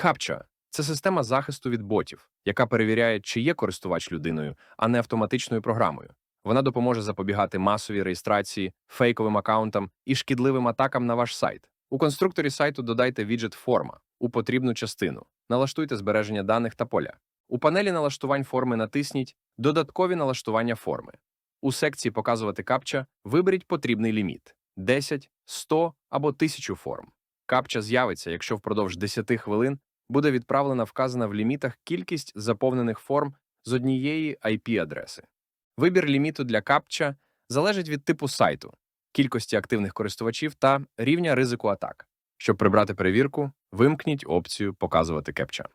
CAPTCHA – це система захисту від ботів, яка перевіряє, чи є користувач людиною, а не автоматичною програмою. Вона допоможе запобігати масовій реєстрації, фейковим акаунтам і шкідливим атакам на ваш сайт. У конструкторі сайту додайте віджит форма у потрібну частину. Налаштуйте збереження даних та поля. У панелі налаштувань форми натисніть Додаткові налаштування форми. У секції Показувати капча виберіть потрібний ліміт 10, 100 або 1000 форм. Капча з'явиться, якщо впродовж 10 хвилин буде відправлена вказана в лімітах кількість заповнених форм з однієї IP-адреси. Вибір ліміту для капча залежить від типу сайту, кількості активних користувачів та рівня ризику атак. Щоб прибрати перевірку, вимкніть опцію Показувати кепча.